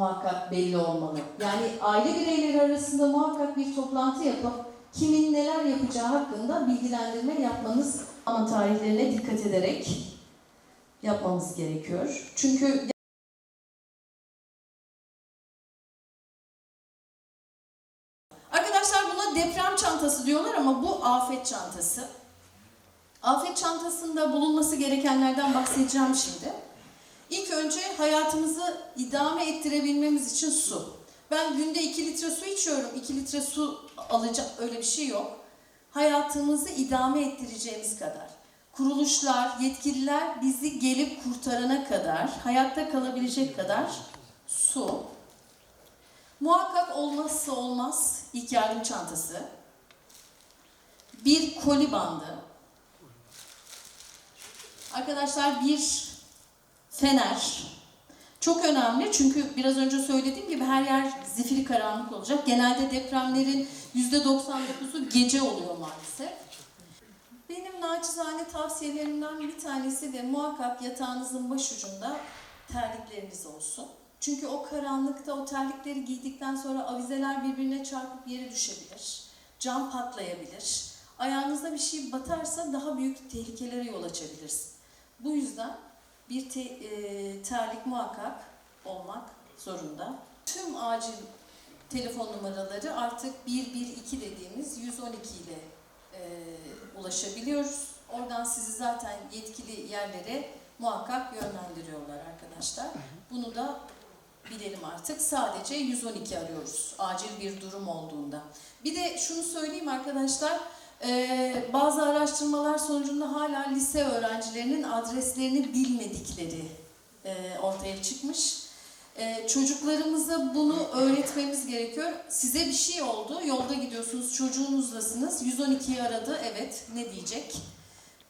muhakkak belli olmalı. Yani aile bireyleri arasında muhakkak bir toplantı yapıp kimin neler yapacağı hakkında bilgilendirme yapmanız ama tarihlerine dikkat ederek yapmamız gerekiyor. Çünkü Arkadaşlar buna deprem çantası diyorlar ama bu afet çantası. Afet çantasında bulunması gerekenlerden bahsedeceğim şimdi. İlk önce hayatımızı idame ettirebilmemiz için su. Ben günde 2 litre su içiyorum, 2 litre su alacağım öyle bir şey yok. Hayatımızı idame ettireceğimiz kadar. Kuruluşlar, yetkililer bizi gelip kurtarana kadar, hayatta kalabilecek kadar su. Muhakkak olmazsa olmaz ilk yardım çantası. Bir koli bandı. Arkadaşlar bir fener. Çok önemli çünkü biraz önce söylediğim gibi her yer zifiri karanlık olacak. Genelde depremlerin %99'u gece oluyor maalesef. Benim naçizane tavsiyelerimden bir tanesi de muhakkak yatağınızın başucunda terlikleriniz olsun. Çünkü o karanlıkta o terlikleri giydikten sonra avizeler birbirine çarpıp yere düşebilir. Cam patlayabilir. Ayağınıza bir şey batarsa daha büyük tehlikelere yol açabilirsiniz. Bu yüzden bir te- e, terlik muhakkak olmak zorunda. Tüm acil telefon numaraları artık 112 dediğimiz 112 ile e, ulaşabiliyoruz. Oradan sizi zaten yetkili yerlere muhakkak yönlendiriyorlar arkadaşlar. Bunu da bilelim artık. Sadece 112 arıyoruz acil bir durum olduğunda. Bir de şunu söyleyeyim arkadaşlar. Ee, bazı araştırmalar sonucunda hala lise öğrencilerinin adreslerini bilmedikleri e, ortaya çıkmış. Ee, çocuklarımıza bunu öğretmemiz gerekiyor. Size bir şey oldu, yolda gidiyorsunuz, çocuğunuzlasınız, 112'yi aradı, evet ne diyecek?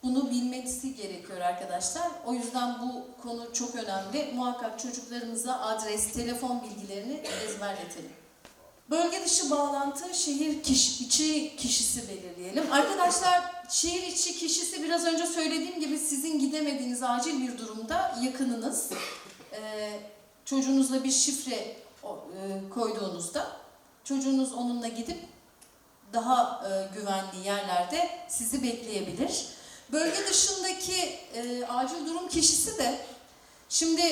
Bunu bilmesi gerekiyor arkadaşlar. O yüzden bu konu çok önemli. Muhakkak çocuklarımıza adres, telefon bilgilerini ezberletelim. Bölge dışı bağlantı şehir kişi, içi kişisi belirleyelim. Arkadaşlar şehir içi kişisi biraz önce söylediğim gibi sizin gidemediğiniz acil bir durumda yakınınız e, çocuğunuzla bir şifre e, koyduğunuzda çocuğunuz onunla gidip daha e, güvenli yerlerde sizi bekleyebilir. Bölge dışındaki e, acil durum kişisi de şimdi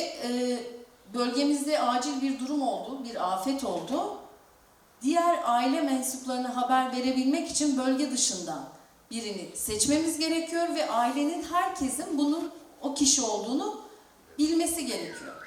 bölgemizde acil bir durum oldu, bir afet oldu. Diğer aile mensuplarına haber verebilmek için bölge dışından birini seçmemiz gerekiyor ve ailenin herkesin bunun o kişi olduğunu bilmesi gerekiyor.